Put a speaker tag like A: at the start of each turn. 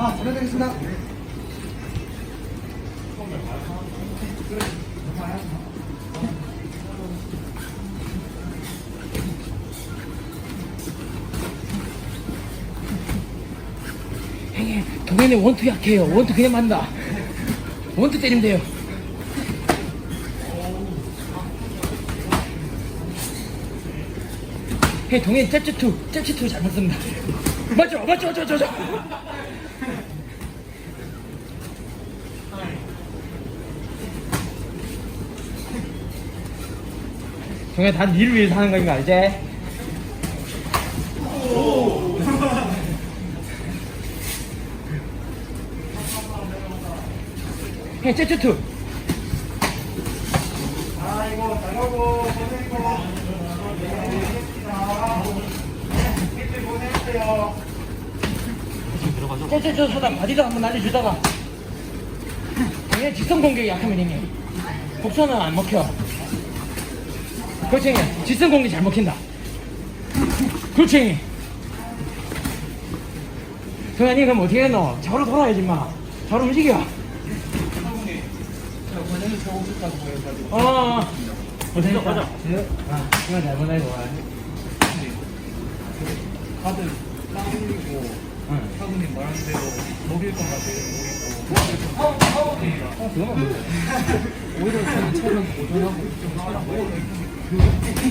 A: 아, 보내드리겠습니다.
B: 형님, 동현이 원투 약해요. 원투 그냥 맞는다. 원투 때리면 돼요. 형, 동현이 잽투, 잽투 잘 맞습니다. 맞죠? 맞죠? 맞죠? 맞죠? 맞죠? 동현이 다 니를 위해서 하는 거인 거 알지? 형, 잽투.
A: 아이고, 잘하고, 고생이고. 일주일 고생했어요.
B: 째째째 서다 바디도 한번 날려주다가 그냥 직선 공격이 약하면 형님 복선은 안 먹혀 그렇지 형님 직선 공격이 잘 먹힌다 그렇지 형님 동현이 그럼 어떻게 해노 좌우로 돌아야지 마 좌우로 움직여
A: 저거 좋다고 보여가지고.
B: 어 고생했다 가자 아 시간 잘 보내고 와.
A: 다들
B: 응.
A: 사부님 말한 대로 녹일 것 같아요, 녹이고.
B: 어, 그건 안 돼.
A: 오히려 저는 체력 보존하고 좀 하라고. 많